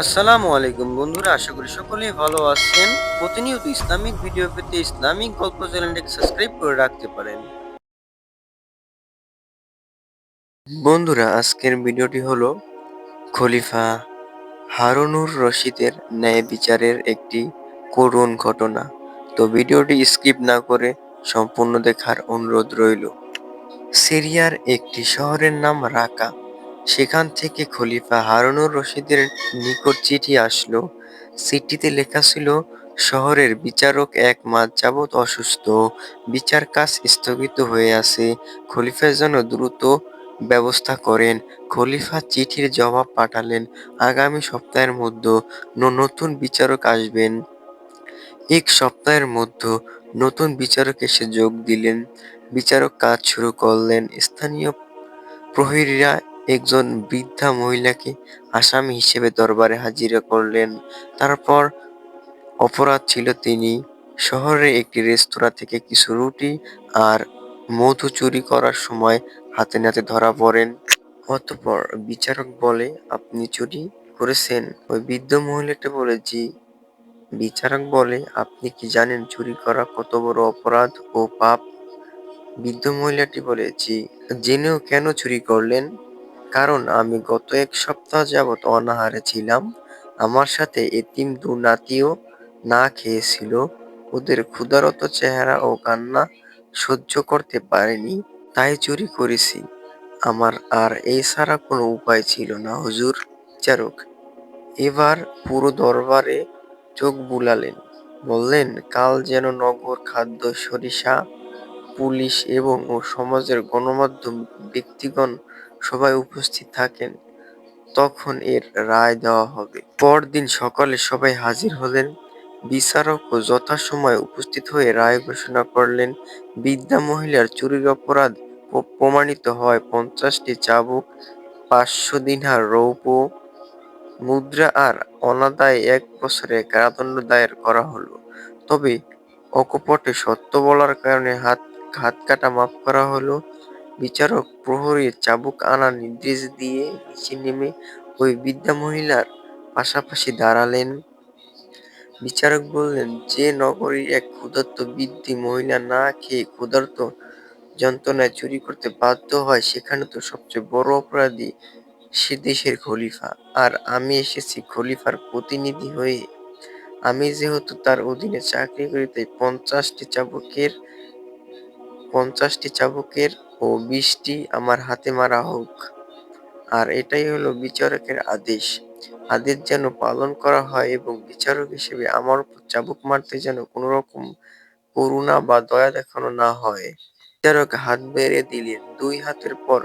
আসসালামু আলাইকুম বন্ধুরা, আশা করি সকলেই ভালো আছেন। প্রতিনিয়ত ইসলামিক ভিডিও পেতে ইসলামিক গল্প চ্যানেলটিকে সাবস্ক্রাইব করে রাখতে পারেন। বন্ধুরা, আজকের ভিডিওটি হলো খলিফা হারুনুর রশিদের ন্যায় বিচারের একটি করুণ ঘটনা। তো ভিডিওটি স্কিপ না করে সম্পূর্ণ দেখার অনুরোধ রইল। সিরিয়ার একটি শহরের নাম রাকা। সেখান থেকে খলিফা হারুনুর রশিদের নিকট চিঠি আসলো। চিঠিতে লেখা ছিল, শহরের বিচারক এক মাস যাবৎ অসুস্থ। বিচার কাজ স্থগিত হয়ে আছে। খলিফার জন্য দ্রুত ব্যবস্থা করেন। খলিফা চিঠির জবাব পাঠালেন, আগামী সপ্তাহের মধ্যে নতুন বিচারক আসবেন। এক সপ্তাহের মধ্যে নতুন বিচারক এসে যোগ দিলেন। বিচারক কাজ শুরু করলেন। স্থানীয় প্রহরীরা একজন বৃদ্ধা মহিলাকে আসামি হিসেবে দরবারে হাজির করলেন। তারপর অপরাধ ছিল তিনি। শহরের একটি রেস্তোরাঁ থেকে কিছু রুটি আর মধু চুরি করার সময় হাতে নাতে ধরা পড়েন। অতপর বিচারক বলে, আপনি চুরি করেছেন? ওই বৃদ্ধ মহিলাটা বলে, জি। বিচারক বলে, আপনি কি জানেন চুরি করা কত বড় অপরাধ ও পাপ? বৃদ্ধ মহিলাটি বলে, জি। জেনেও কেন চুরি করলেন? কারণ আমি গত এক সপ্তাহ যাবৎ অনাহারে ছিলাম। আমার সাথে এতিম দু নাতিও না খেয়েছিল। ওদের ক্ষুধারত চেহারা ও কান্না সহ্য করতে পারিনি, তাই চুরি করেছি। আমার আর এই ছাড়া কোনো উপায় ছিল না, হুজুর। বিচারক এবার পুরো দরবারে চোখ বুলালেন। বললেন, কাল যেন নগর খাদ্য, সরিষা, পুলিশ এবং ও সমাজের গণমাধ্যম ব্যক্তিগণ সবাই উপস্থিত থাকেন, তখন এর রায় দেওয়া হবে। পরদিন সকালে সবাই হাজির হলেন বিচারকও যথাসময়ে উপস্থিত হয়ে রায় ঘোষণা করলেন, বিদ্যা মহিলার চুরির অপরাধ প্রমাণিত হয় পঞ্চাশটি চাবুক, পাঁচশো দিনহার রৌপ্য, মুদ্রা আর অনাদায় এক বছরে কারাদণ্ড দায়ের করা হলো। তবে অকপটে সত্য বলার কারণে হাত হাত কাটা মাফ করা হলো। বিচারক প্রহরীর চাবুক আনার নির্দেশ দিয়ে নিচে নেমে ওই বৃদ্ধা মহিলার পাশাপাশি দাঁড়ালেন। বিচারক বললেন, যে নগরীর এক ক্ষুধার্ত বৃদ্ধি মহিলা না খেয়ে ক্ষুধার্ত যন্ত্রণায় চুরি করতে বাধ্য হয়, সেখানে তো সবচেয়ে বড় অপরাধী সে দেশের খলিফা। আর আমি এসেছি খলিফার প্রতিনিধি হয়ে। আমি যেহেতু তার অধীনে চাকরি করি, তাই পঞ্চাশটি চাবুকের পঞ্চাশটি চাবুকের ও বিশটি আমার হাতে মারা হোক। আর এটাই হলো বিচারকের আদেশ। আদেশ যেন পালন করা হয় এবং বিচারক হিসেবে আমার উপর চাবুক মারতে যেন কোনো রকম করুণা বা দয়া দেখানো না হয়। বিচারক হাত বেড়ে দিলেন। দুই হাতের পর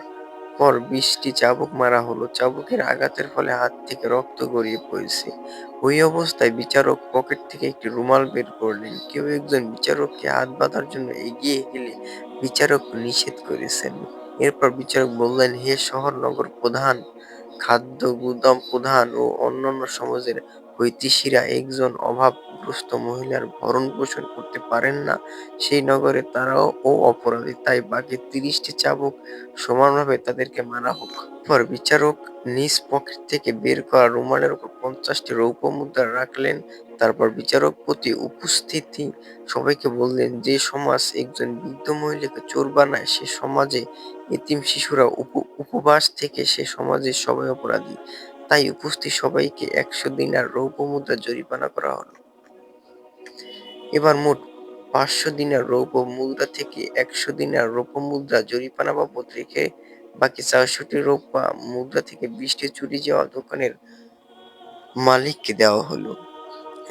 পর বিশটি চাবুক মারা হলো। চাবুকের আঘাতের ফলে হাত থেকে রক্ত গড়িয়ে পড়েছে। ওই অবস্থায় বিচারক পকেট থেকে একটি রুমাল বের করলেন। কেউ একজন বিচারককে হাত বাঁধার জন্য এগিয়ে গেলে বিচারক নিষেধ করেছেন। এরপর বিচারক বললেন, হে শহর নগর প্রধান, খাদ্য, গুদাম প্রধান ও অন্যান্য সমাজের হৈতিশীরা একজন অভাবগ্রস্ত মহিলার ভরণ পোষণ করতে পারেন না, সেই নগরে তারাও ও অপরাধী। তাই বাকি তিরিশটি চাবুক সমানভাবে তাদেরকে মারা হোক। পর বিচারক নিজ পকেট থেকে বের করা রুমালের উপর পঞ্চাশটি রৌপ্য মুদ্রা রাখলেন। তারপর বিচারকপতি উপস্থিতি সবাইকে বললেন, যে সমাজ একজন বৃদ্ধ মহিলাকে চোর বানায়, সে সমাজে এতিম শিশুরা উপবাস থেকে সে সমাজের সবাই অপরাধী। তাই উপস্থিত সবাইকে একশো দিনার রৌপ্য মুদ্রা জরিমানা করা হলো। এবার মোট পাঁচশো দিনার রৌপ্য মুদ্রা থেকে একশো দিনার রৌপ্য মুদ্রা জরিপানা বাবদ রেখে বাকি চারশোটি রৌপ্য মুদ্রা থেকে বিশটি চুরি যাওয়া দোকানের মালিককে দেওয়া হলো।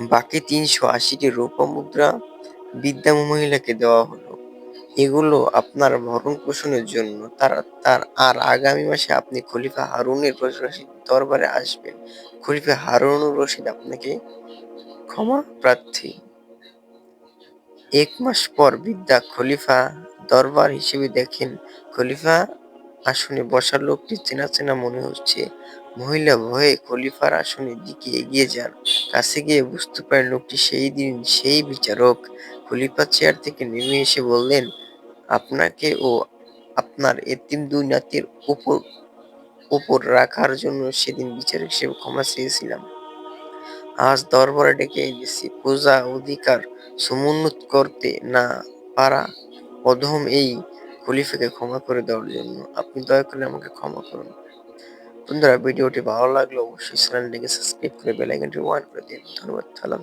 বাকি তিনশো আশিটি রৌপ্য মুদ্রা বিদ্যা মহিলাকে দেওয়া হলো। এগুলো আপনার ভরণ পোষণের জন্য। তার তার, আর আগামী মাসে আপনি খলিফা হারুনের রশিদ দরবারে আসবেন। খলিফা হারুনুর রশিদ আপনাকে ক্ষমা প্রার্থী। এক মাস পর বৃদ্ধা খলিফা দরবার হিসেবে দেখেন। খলিফা আসনে বসার লোকটি চেনা চেনা মনে হচ্ছে। মহিলা ভয়ে খলিফার আসনের দিকে এগিয়ে যান। কাছে গিয়ে বুঝতে পারেন লোকটি সেই দিন সেই বিচারক। খলিফা চেয়ার থেকে নেমে এসে বললেন, আপনাকে ও আপনার এতিম দুই নাতির উপর উপর রাখার জন্য সেদিন বিচারক হিসেবে ক্ষমা চেয়েছিলাম। আজ দরবারে ডেকে এনেছি। পূজা অধিকার সমুন্নত করতে না পারা অধম এই খলিফাকে ক্ষমা করে দেওয়ার জন্য। আপনি দয়া করে আমাকে ক্ষমা করুন। বন্ধুরা, ভিডিওটি ভালো লাগলে অবশ্যই চ্যানেলটিকে সাবস্ক্রাইব করে বেলাইকনটি ওয়ান করে দিন। ধন্যবাদ, আল্লাহ